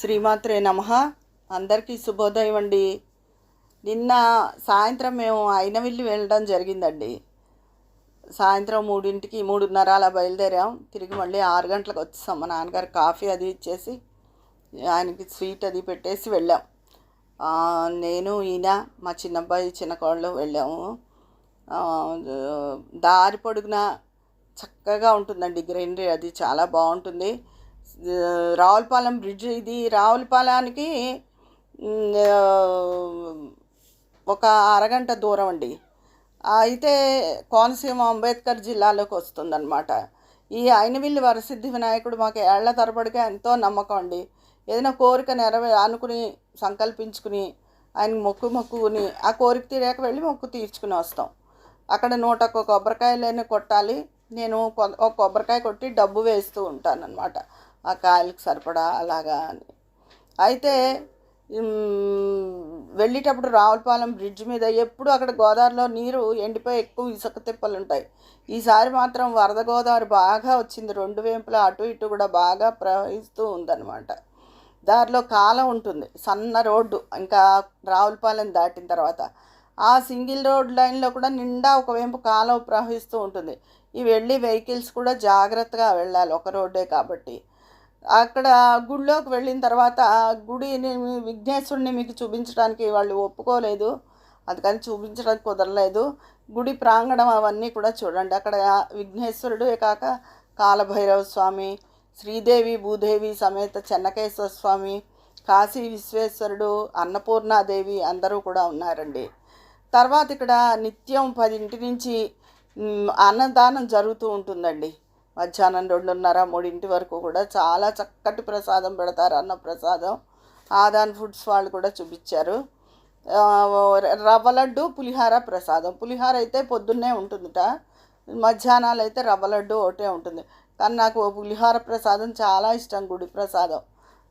శ్రీమాత్రే నమ. అందరికీ శుభోదయం అండి. నిన్న సాయంత్రం మేము అయినవిల్లి వెళ్ళడం జరిగిందండి. సాయంత్రం మూడింటికి మూడున్నర అలా బయలుదేరాం. తిరిగి మళ్ళీ ఆరు గంటలకు వచ్చేసాం. మా నాన్నగారు కాఫీ అది ఇచ్చేసి ఆయనకి స్వీట్ అది పెట్టేసి వెళ్ళాం. నేను ఈయన మా చిన్నబ్బాయి చిన్న కోళ్ళు వెళ్ళాము. దారి పొడుగున చక్కగా ఉంటుందండి గ్రీనరీ. అది చాలా బాగుంటుంది. రావులపాలెం బ్రిడ్జ్ ఇది. రావులపాలెంకి ఒక అరగంట దూరం అండి. అయితే కోనసీమ అంబేద్కర్ జిల్లాలోకి వస్తుందన్నమాట. ఈ అయినవిల్లి వరసిద్ధి వినాయకుడు మాకు ఏళ్ళ తరబడిగా ఎంతో నమ్మకం అండి. ఏదైనా కోరిక నెరవే అనుకుని సంకల్పించుకుని ఆయన మొక్కు మొక్కుకుని ఆ కోరిక తీరాక వెళ్ళి మొక్కు తీర్చుకుని వస్తాం. అక్కడ నూట ఒక కొబ్బరికాయలు కొట్టాలి. నేను కొ- ఒక కొబ్బరికాయ కొట్టి డబ్బు వేస్తూ ఉంటాను అనమాట ఆ కాయలకు సరిపడా అలాగా అని. అయితే వెళ్ళేటప్పుడు రావులపాలెం బ్రిడ్జ్ మీద ఎప్పుడు అక్కడ గోదావరిలో నీరు ఎండిపోయి ఎక్కువ ఇసుక తిప్పలు ఉంటాయి. ఈసారి మాత్రం వరద గోదావరి బాగా వచ్చింది. రెండు వైపులా అటు ఇటు కూడా బాగా ప్రవహిస్తూ ఉందన్నమాట. దారిలో కాలం ఉంటుంది. సన్న రోడ్డు ఇంకా రావులపాలెం దాటిన తర్వాత. ఆ సింగిల్ రోడ్ లైన్లో కూడా నిండా ఒకవైపు కాలం ప్రవహిస్తూ ఉంటుంది. ఈ వెళ్ళి వెహికల్స్ కూడా జాగ్రత్తగా వెళ్ళాలి. ఒక రోడ్డే కాబట్టి. అక్కడ గుడిలోకి వెళ్ళిన తర్వాత గుడిని విఘ్నేశ్వరుని మీకు చూపించడానికి వాళ్ళు ఒప్పుకోలేదు. అందుకని చూపించడానికి కుదరలేదు. గుడి ప్రాంగణం అవన్నీ కూడా చూడండి. అక్కడ విఘ్నేశ్వరుడే కాక కాలభైరవ స్వామి శ్రీదేవి భూదేవి సమేత చెన్నకేశ్వర స్వామి కాశీ విశ్వేశ్వరుడు అన్నపూర్ణాదేవి అందరూ కూడా ఉన్నారండి. తర్వాత ఇక్కడ నిత్యం పదింటి నుంచి అన్నదానం జరుగుతూ ఉంటుందండి. మధ్యాహ్నం రెండున్నర మూడింటి వరకు కూడా చాలా చక్కటి ప్రసాదం పెడతారు అన్న ప్రసాదం. ఆదాన్ ఫుడ్స్ వాళ్ళు కూడా చూపించారు. రవ్వ లడ్డు పులిహార ప్రసాదం. పులిహార అయితే పొద్దున్నే ఉంటుందిట. మధ్యాహ్నాలు అయితే రవ్వ లడ్డు ఒకటే ఉంటుంది. కానీ నాకు పులిహార ప్రసాదం చాలా ఇష్టం గుడి ప్రసాదం.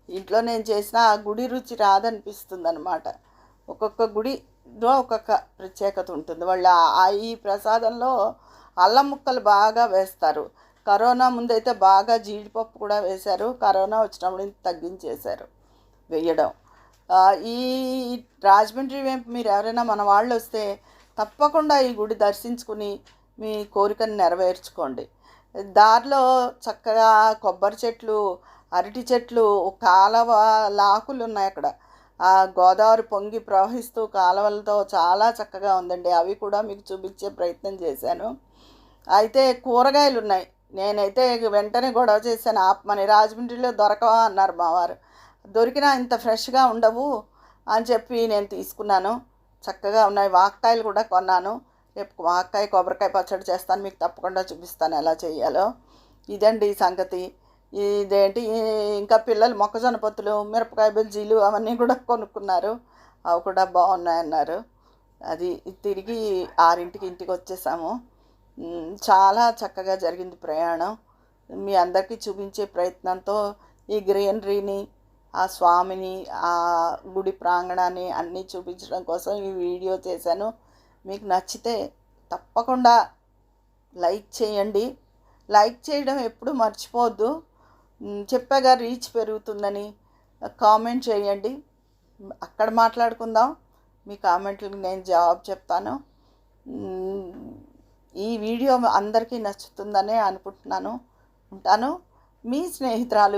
ఇంట్లో నేను చేసిన ఆ గుడి రుచి రాదనిపిస్తుంది అనమాట ఒక్కొక్క గుడిలో ఒక్కొక్క ప్రత్యేకత ఉంటుంది. వాళ్ళు ఆ ఈ ప్రసాదంలో అల్లం ముక్కలు బాగా వేస్తారు. కరోనా ముందైతే బాగా జీడిపప్పు కూడా వేశారు. కరోనా వచ్చినప్పుడు ఇంత తగ్గించేశారు వేయడం. ఈ రాజమండ్రి వైపు మీరు ఎవరైనా మన వాళ్ళు వస్తే తప్పకుండా ఈ గుడి దర్శించుకుని మీ కోరికను నెరవేర్చుకోండి. దారిలో చక్కగా కొబ్బరి చెట్లు అరటి చెట్లు కాలవ లాకులు ఉన్నాయి అక్కడ. ఆ గోదావరి పొంగి ప్రవహిస్తూ కాలవలతో చాలా చక్కగా ఉందండి. అవి కూడా మీకు చూపించే ప్రయత్నం చేశాను. అయితే కూరగాయలు ఉన్నాయి. నేనైతే వెంటనే గొడవ చేశాను. ఆపమని రాజమండ్రిలో దొరకవా అన్నారు మావారు. దొరికినా ఇంత ఫ్రెష్గా ఉండవు అని చెప్పి నేను తీసుకున్నాను. చక్కగా ఉన్నాయి. వాక్కాయలు కూడా కొన్నాను. రేపు వాక్కాయ కొబ్బరికాయ పచ్చడి చేస్తాను. మీకు తప్పకుండా చూపిస్తాను ఎలా చేయాలో. ఇదండి ఈ సంగతి. ఇదేంటి? ఇంకా పిల్లలు మొక్కజొన్న పొత్తులు మిరపకాయ బజ్జీలు అవన్నీ కూడా కొనుక్కున్నారు. అవి కూడా బాగున్నాయన్నారు. అది తిరిగి ఆరింటికి ఇంటికి వచ్చేసాము. చాలా చక్కగా జరిగింది ప్రయాణం. మీ అందరికీ చూపించే ప్రయత్నంతో ఈ గ్రీనరీని ఆ స్వామిని ఆ గుడి ప్రాంగణాన్ని అన్నీ చూపించడం కోసం ఈ వీడియో చేశాను. మీకు నచ్చితే తప్పకుండా లైక్ చేయండి. లైక్ చేయడం ఎప్పుడు మర్చిపోవద్దు. మ్, చెప్పాగా రీచ్ పెరుగుతుందని కామెంట్ చేయండి. అక్కడ మాట్లాడుకుందాం. మీ కామెంట్లకు నేను జవాబు చెప్తాను. ఈ వీడియో అందరికీ నచ్చుతుందనే అనుకుంటున్నాను. ఉంటాను. మీ స్నేహితురాలు